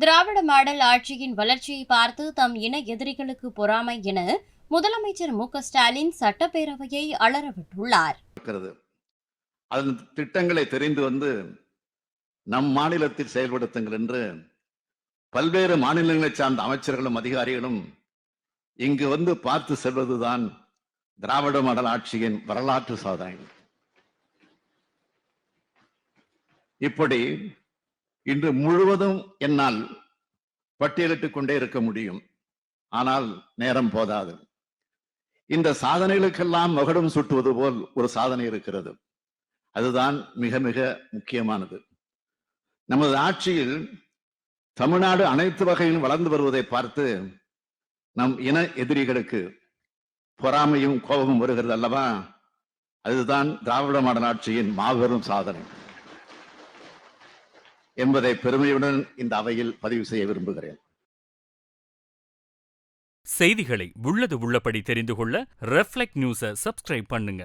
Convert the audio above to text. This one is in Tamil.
திராவிட மாடல் ஆட்சியின் வளர்ச்சியை பார்த்து தம் இன எதிரிகளுக்கு பொறாமை என முதலமைச்சர் மு ஸ்டாலின் சட்டப்பேரவையை அலறவிட்டுள்ளார். இருக்கிறது. அதன் திட்டங்களை தெரிந்து வந்து நம் மாநிலத்தில் செயல்படுத்துங்கள் என்று பல்வேறு மாநிலங்களைச் சார்ந்த அமைச்சர்களும் அதிகாரிகளும் இங்கு வந்து பார்த்து செல்வதுதான் திராவிட மாடல் ஆட்சியின் வரலாற்று சாதனை. இப்படி இன்று முழுவதும் என்னால் பட்டியலிட்டுக் கொண்டே இருக்க முடியும். ஆனால் நேரம் போதாது. இந்த சாதனைகளுக்கெல்லாம் மகுடம் சுட்டுவது போல் ஒரு சாதனை இருக்கிறது. அதுதான் மிக மிக முக்கியமானது. நமது ஆட்சியில் தமிழ்நாடு அனைத்து வகையிலும் வளர்ந்து வருவதை பார்த்து நம் இன எதிரிகளுக்கு பொறாமையும் கோபமும் வருகிறது அல்லவா? அதுதான் திராவிட மாடல் ஆட்சியின் மாபெரும் சாதனை. என்பதை பெருமையுடன் இந்த அவையில் பதிவு செய்ய விரும்புகிறேன். செய்திகளை உள்ளது உள்ளபடி தெரிந்து கொள்ள ரெஃப்ளெக்ட் நியூஸை சப்ஸ்கிரைப் பண்ணுங்க.